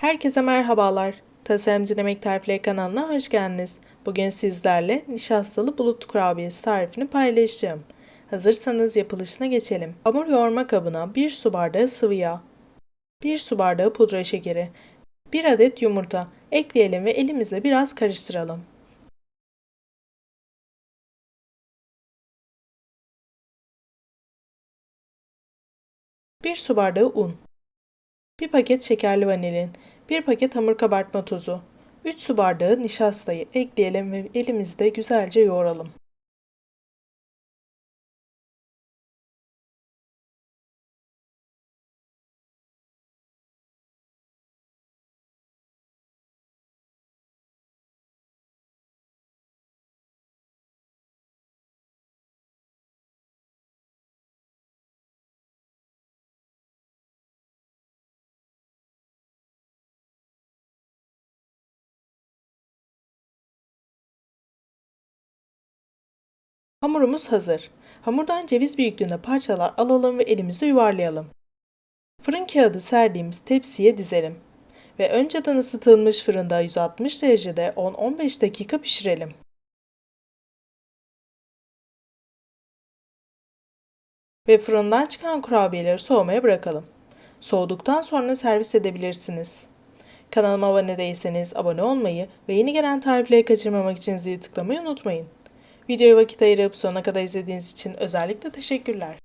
Herkese merhabalar. Tasarımcı Demek Tarifleri kanalına hoş geldiniz. Bugün sizlerle nişastalı bulut kurabiyesi tarifini paylaşacağım. Hazırsanız yapılışına geçelim. Hamur yoğurma kabına 1 su bardağı sıvı yağ, 1 su bardağı pudra şekeri, 1 adet yumurta ekleyelim ve elimizle biraz karıştıralım. Bir su bardağı un, bir paket şekerli vanilin, bir paket hamur kabartma tozu, 3 su bardağı nişastayı ekleyelim ve elimizde güzelce yoğuralım. Hamurumuz hazır. Hamurdan ceviz büyüklüğünde parçalar alalım ve elimizde yuvarlayalım. Fırın kağıdı serdiğimiz tepsiye dizelim. Ve önceden ısıtılmış fırında 160 derecede 10-15 dakika pişirelim. Ve fırından çıkan kurabiyeleri soğumaya bırakalım. Soğuduktan sonra servis edebilirsiniz. Kanalıma abone değilseniz abone olmayı ve yeni gelen tarifleri kaçırmamak için zili tıklamayı unutmayın. Videoya vakit ayırıp sonuna kadar izlediğiniz için özellikle teşekkürler.